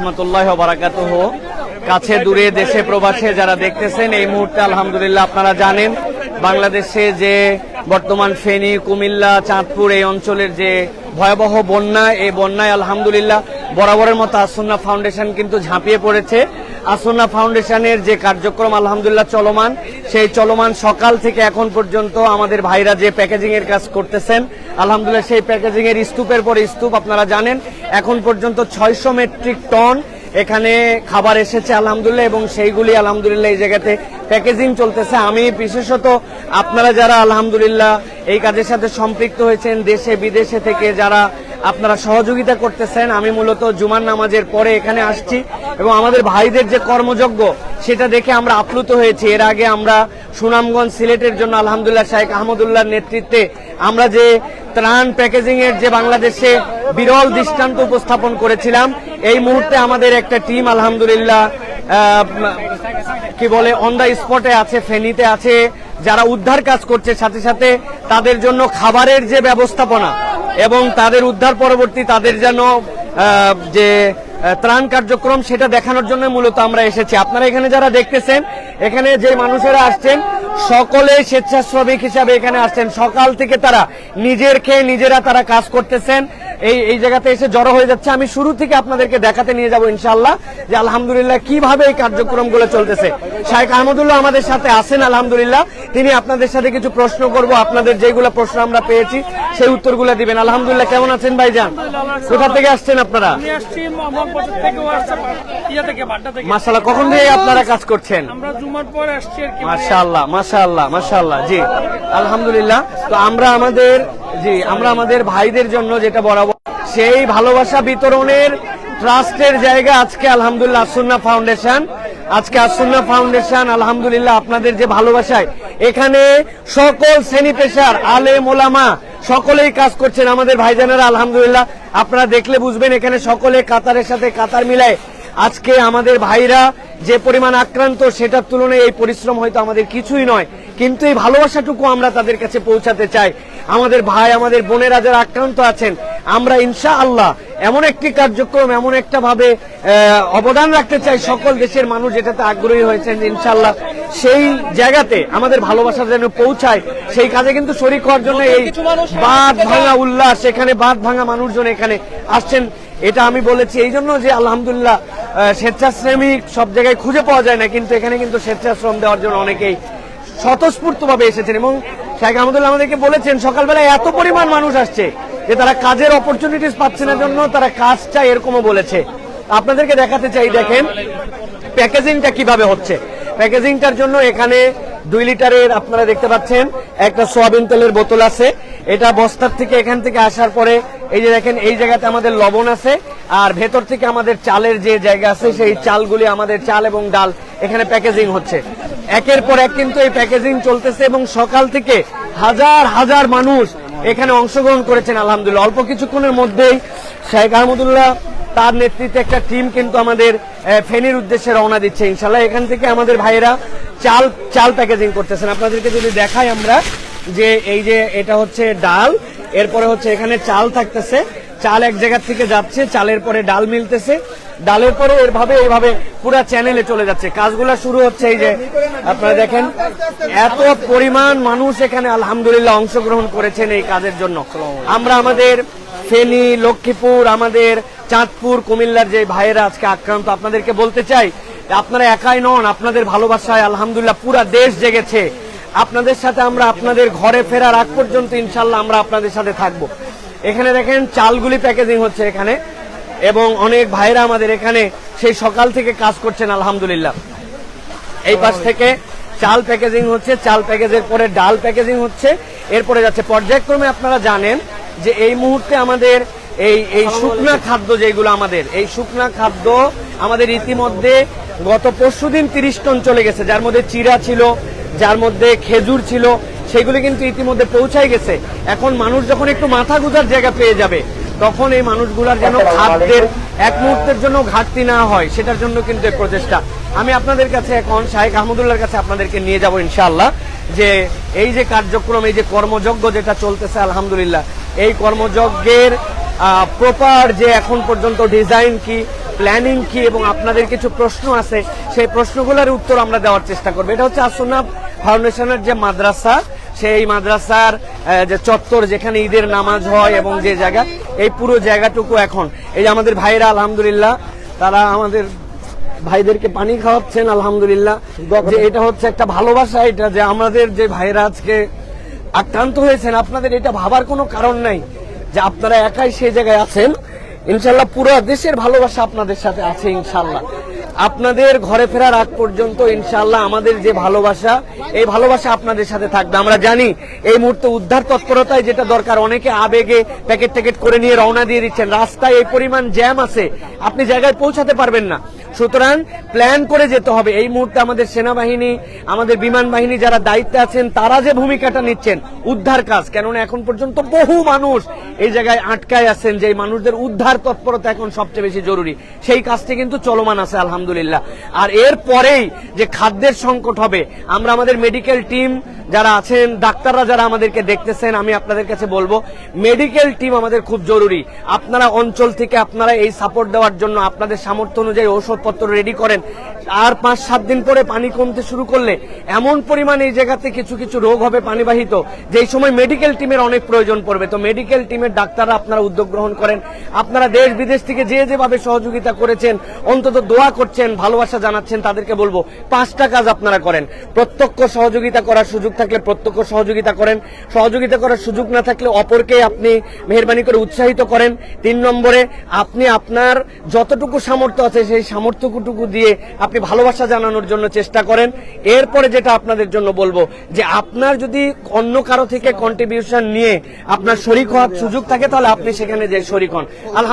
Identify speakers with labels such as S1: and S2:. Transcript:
S1: রহমতুল্লাহ বারাকাত কাছে, দূরে, দেশে, প্রবাসে যারা দেখতেছেন, এই মুহূর্তে আলহামদুলিল্লাহ আপনারা জানেন, বাংলাদেশে যে বর্তমান ফেনী, কুমিল্লা, চাঁদপুর এই অঞ্চলের যে ভয়াবহ বন্যা, এই বন্যায় আলহামদুলিল্লাহ বরাবরের মতো আসন্না ফাউন্ডেশন কিন্তু ঝাঁপিয়ে পড়েছে। আসন্না ফাউন্ডেশনের যে কার্যক্রম, আলহামদুলিল্লাহ, চলমান, সেই চলমান সকাল থেকে এখন পর্যন্ত আমাদের ভাইরা যে প্যাকেজিং এর কাজ করতেছেন, আলহামদুলিল্লাহ, সেই প্যাকেজিং এর স্তূপের পর স্তূপ আপনারা জানেন, এখন পর্যন্ত ছয়শো মেট্রিক টন এখানে খাবার এসেছে, আলহামদুলিল্লাহ, এবং সেইগুলি, আলহামদুলিল্লাহ, এই জায়গাতে প্যাকেজিং চলতেছে। আমি বিশেষত আপনারা যারা, আলহামদুলিল্লাহ, এই কাজের সাথে সম্পৃক্ত হয়েছেন, দেশে, বিদেশে থেকে যারা আপনারা সহযোগিতা করতেছেন। আমি মূলত জুমার নামাজের পরে এখানে আসছি এবং আমাদের ভাইদের যে কর্মযজ্ঞ, সেটা দেখে আমরা আপ্লুত হয়েছি। এর আগে আমরা সুনামগঞ্জ সিলেটের জন্য আলহামদুল্লাহ শাহেখ আহমদুল্লাহর নেতৃত্বে আমরা যে ত্রাণ প্যাকেজিং এর যে বাংলাদেশে বিরল দৃষ্টান্ত উপস্থাপন করেছিলাম, এই মুহূর্তে আমাদের একটা টিম আলহামদুলিল্লাহ কি বলে অন দ্য স্পটে আছে, ফেনীতে আছে। যারা উদ্ধার কাজ করছে, সাথে সাথে তাদের জন্য খাবারের যে ব্যবস্থাপনা এবং তাদের উদ্ধার পরবর্তী তাদের যেন যে ত্রাণ কার্যক্রম সেটা দেখানোর জন্য মূলত আমরা এসেছি। আপনারা এখানে যারা দেখতেছেন, এখানে যে মানুষেরা আসছেন, সকলে স্বেচ্ছাশ্রমিক হিসাবে এখানে আসছেন। সকাল থেকে তারা নিজের খেয়ে নিজেরা তারা কাজ করতেছেন। এই এই জায়গাতে এসে জড়ো হয়ে যাচ্ছে। আমি শুরু থেকে আপনাদেরকে দেখাতে নিয়ে যাব ইনশাল্লাহ যে আলহামদুলিল্লাহ কীভাবে এই কার্যক্রমগুলো চলতেছে। শাহেখ আহমদুল্লাহ আমাদের সাথে আছেন আলহামদুলিল্লাহ। তিনি আপনাদের সাথে কিছু প্রশ্ন করব আপনাদের যেগুলো প্রশ্ন আমরা পেয়েছি সেই উত্তরগুলো দিবেন। আলহামদুলিল্লাহ কেমন আছেন ভাইজান? কোথা থেকে আসছেন আপনারা? মাসাল্লাহ কখন থেকে আপনারা কাজ করছেন? মাশাআল্লাহ মাশাআল্লাহ মাশাআল্লাহ জি। আলহামদুলিল্লাহ তো আমরা আমাদের জি, আমরা আমাদের ভাইদের জন্য যেটা বরাবর, সেই ভালোবাসা বিতরণের ট্রাস্টের জায়গা আজকে আলহামদুলিল্লাহ আসুন্না ফাউন্ডেশন। আজকে আসুন্না ফাউন্ডেশন, আলহামদুলিল্লাহ আপনাদের যে ভালোবাসায়, এখানে সকল শ্রেণি পেশার আলে মোলামা সকলেই কাজ করছেন। আমাদের ভাইজানেরা, আলহামদুলিল্লাহ, আপনারা দেখলে বুঝবেন এখানে সকলে কাতারের সাথে কাতার মিলায় আজকে আমাদের ভাইরা যে পরিমাণ আক্রান্ত সেটার তুলনায় এই পরিশ্রম হয়তো আমাদের কিছুই নয়। কিন্তু এই ভালোবাসাটুকু আমরা তাদের কাছে পৌঁছাতে চাই। আমাদের ভাই আমাদের বোনেরা যারা আক্রান্ত আছেন আমরা ইনশা আল্লাহ এমন একটি কার্যক্রম এমন একটা ভাবে অবদান রাখতে চাই সকল দেশের মানুষ যেটাতে আগ্রহী হয়েছেন ইনশাআল্লাহ সেই জায়গাতে আমাদের ভালোবাসা যেন পৌঁছায়। সেই কাজে কিন্তু শরিক হওয়ার জন্য এই বাদ ভাঙা উল্লাস এখানে বাদ ভাঙা মানুষজন এখানে আসছেন এটা আমি বলেছি। এই জন্য যে আলহামদুলিল্লাহ স্বেচ্ছাশ্রমিক সব জায়গায় খুঁজে পাওয়া যায় না, কিন্তু এখানে কিন্তু স্বেচ্ছাশ্রম দেওয়ার জন্য অনেকেই স্বতঃস্ফূর্ত ভাবে এসেছেন এবং শেখ আহমদুল্লাহ আমাদেরকে বলেছেন, সকালবেলায় এত পরিমাণ মানুষ আসছে যে তারা কাজের অপরচুনিটিস পাচ্ছে না জন্য তারা কাজ চায় এরকমও বলেছে। আপনাদেরকে দেখাতে চাই, দেখেন প্যাকেজিংটা কীভাবে হচ্ছে। প্যাকেজিংটার জন্য এখানে দুই লিটারের আপনারা দেখতে পাচ্ছেন, একটা সোয়াবিন তেলের বোতল আছে। এটা বস্তার থেকে এখান থেকে আসার পরে, এই যে দেখেন, এই জায়গাতে আমাদের লবণ আছে। আর ভেতর থেকে আমাদের চালের যে জায়গা আছে, সেই চালগুলি আমাদের চাল এবং ডাল এখানে প্যাকেজিং হচ্ছে। একের পর এক কিন্তু এই প্যাকেজিং চলতেছে এবং সকাল থেকে হাজার হাজার মানুষ এখানে অংশগ্রহণ করেছেন, আলহামদুলিল্লাহ। অল্প কিছুক্ষণের মধ্যেই শেখ আহমদুল্লাহ তার নেতৃত্বে একটা টিম কিন্তু আমাদের ফেনীর উদ্দেশ্যে রওনা দিচ্ছে। ইনশাল্লাহ এখান থেকে আমাদের ভাইরা চাল চাল প্যাকেজিং করতেছেন। আপনাদেরকে যদি দেখাই আমরা যে এই যে এটা হচ্ছে ডাল, এরপরে হচ্ছে এখানে চাল থাকতেছে। চাল এক জায়গা থেকে যাচ্ছে, চালের পরে ডাল মিলতেছে। ডালের পরে এরভাবে এইভাবে পুরা চ্যানেলে চলে যাচ্ছে। কাজগুলো শুরু হচ্ছে এই যে, আপনারা দেখেন, এত পরিমাণ মানুষ এখানে আলহামদুলিল্লাহ অংশগ্রহণ করেছেন এই কাজের জন্য। আমরা আমাদের ফেনী, লক্ষ্মীপুর, আমাদের চাঁদপুর, কুমিল্লার যে ভাইয়েরা আজকে আক্রান্ত, আপনাদেরকে বলতে চাই, আপনারা একাই নন, আপনাদের ভালোবাসায় আলহামদুলিল্লাহ পুরা দেশ জেগেছে। আপনাদের সাথে আমরা আপনাদের ঘরে ফেরার আগ পর্যন্ত ইনশাল্লাহ আমরা আপনাদের সাথে থাকব। এখানে দেখেন চালগুলি প্যাকেজিং হচ্ছে এখানে এবং অনেক ভাইরা আমাদের এখানে সেই সকাল থেকে কাজ করছেন আলহামদুলিল্লাহ। এই পাশ থেকে চাল প্যাকেজিং হচ্ছে চাল প্যাকেজের পরে ডাল প্যাকেজিং হচ্ছে এরপরে যাচ্ছে পর্যায়ক্রমে আপনারা জানেন যে এই মুহূর্তে আমাদের এই এই শুকনা খাদ্য যেগুলো আমাদের এই শুকনা খাদ্য আমাদের ইতিমধ্যে গত পরশুদিন তিরিশ টন চলে গেছে যার মধ্যে চিরা ছিল যার মধ্যে খেজুর ছিল সেগুলি কিন্তু ইতিমধ্যে পৌঁছাই গেছে। এখন মানুষ যখন একটু মাথা গুজার জায়গা পেয়ে যাবে তখন এই মানুষগুলার যেন খাদ্যের এক মুহূর্তের জন্য ঘাটতি না হয় সেটার জন্য কিন্তু এই প্রচেষ্টা। আমি আপনাদের কাছে এখন শাহেখ আহমদুল্লাহর কাছে আপনাদেরকে নিয়ে যাব ইনশাআল্লাহ যে এই যে কার্যক্রম এই যে কর্মযজ্ঞ যেটা চলতেছে আলহামদুলিল্লাহ এই কর্মযজ্ঞের প্রপার যে এখন পর্যন্ত ডিজাইন কি প্ল্যানিং কি এবং আপনাদের কিছু প্রশ্ন আছে সেই প্রশ্নগুলোর উত্তর আমরা দেওয়ার চেষ্টা করব। এটা হচ্ছে আসুনা ফাউন্ডেশনের যে মাদ্রাসা সেই মাদ্রাসার যে চত্বর যেখানে ঈদের নামাজ হয় এবং যে জায়গা, এই পুরো জায়গাটুকু এখন। এই যে আমাদের ভাইরা, আলহামদুলিল্লাহ, তারা আমাদের ভাইদেরকে পানি খাওয়াচ্ছেন, আলহামদুলিল্লাহ। যে এটা হচ্ছে একটা ভালোবাসা, এটা যে আমাদের যে ভাইরা আজকে আক্রান্ত হয়েছেন, আপনাদের এটা ভাবার কোনো কারণ নাই যে আপনারা একাই সেই জায়গায় আছেন। ইনশাল্লাহ পুরো দেশের ভালোবাসা আপনাদের সাথে আছে, ইনশাল্লাহ। আপনাদের ঘরে ফেরার আগ পর্যন্ত ইনশাল্লাহ আমাদের যে ভালোবাসা, এই ভালোবাসা আপনাদের সাথে থাকবে। আমরা জানি এই মুহূর্তে উদ্ধার তৎপরতায় যেটা দরকার, অনেকে আবেগে প্যাকেট ট্যাকেট করে নিয়ে রওনা দিয়ে দিচ্ছেন। রাস্তায় এই পরিমাণ জ্যাম আছে, আপনি জায়গায় পৌঁছাতে পারবেন না। সুতরাং প্ল্যান করে যেতে হবে। এই মুহূর্তে আমাদের সেনাবাহিনী, আমাদের বিমান বাহিনী যারা দায়িত্বে আছেন, তারা যে ভূমিকাটা নিচ্ছেন, উদ্ধার কাজ। কেননা এখন পর্যন্ত বহু মানুষ এই জায়গায় আটকায় আছেন যে মানুষদের উদ্ধার তৎপরতা এখন সবচেয়ে বেশি জরুরি। সেই কাজটি কিন্তু চলমান আছে, আলহামদুলিল্লাহ। আর এর পরেই যে খাদ্যের সংকট হবে, আমরা আমাদের মেডিকেল টিম যারা আছেন, ডাক্তাররা যারা আমাদেরকে দেখতেছেন, আমি আপনাদের কাছে বলব মেডিকেল টিম আমাদের খুব জরুরি। আপনারা অঞ্চল থেকে আপনারা এই সাপোর্ট দেওয়ার জন্য আপনাদের সামর্থ্য অনুযায়ী ওষুধপত্র রেডি করেন। আর পাঁচ সাত দিন পরে পানি কমতে শুরু করলে এমন পরিমাণ এই জায়গাতে কিছু কিছু রোগ হবে পানিবাহিত। যেই সময় মেডিকেল টিমের অনেক প্রয়োজন পড়বে। তো মেডিকেল টিমের ডাক্তাররা আপনারা উদ্যোগ গ্রহণ করেন। আপনারা দেশ, বিদেশ থেকে যে যেভাবে সহযোগিতা করেছেন, অন্তত দোয়া করছেন, ভালোবাসা জানাচ্ছেন, তাদেরকে বলব, পাঁচটা কাজ আপনারা করেন। প্রত্যক্ষ সহযোগিতা করার সুযোগ থাকলে প্রত্যক্ষ সহযোগিতা করেন। সহযোগিতা করার সুযোগ না থাকলে অপরকে আপনি মেহরবানি করে উৎসাহিত করেন। তিন নম্বরে, আপনি আপনার যতটুকু সামর্থ্য আছে সেই সামর্থ্যটুকু দিয়ে আপনি ভালোবাসা জানানোর জন্য চেষ্টা করেন। এরপরে যেটা আপনাদের জন্য বলব, যে আপনার যদি অন্য কারও থেকে কন্ট্রিবিউশন নিয়ে আপনার শরিক হওয়ার সুযোগ থাকে, তাহলে আপনি সেখানে যে শরিক হন।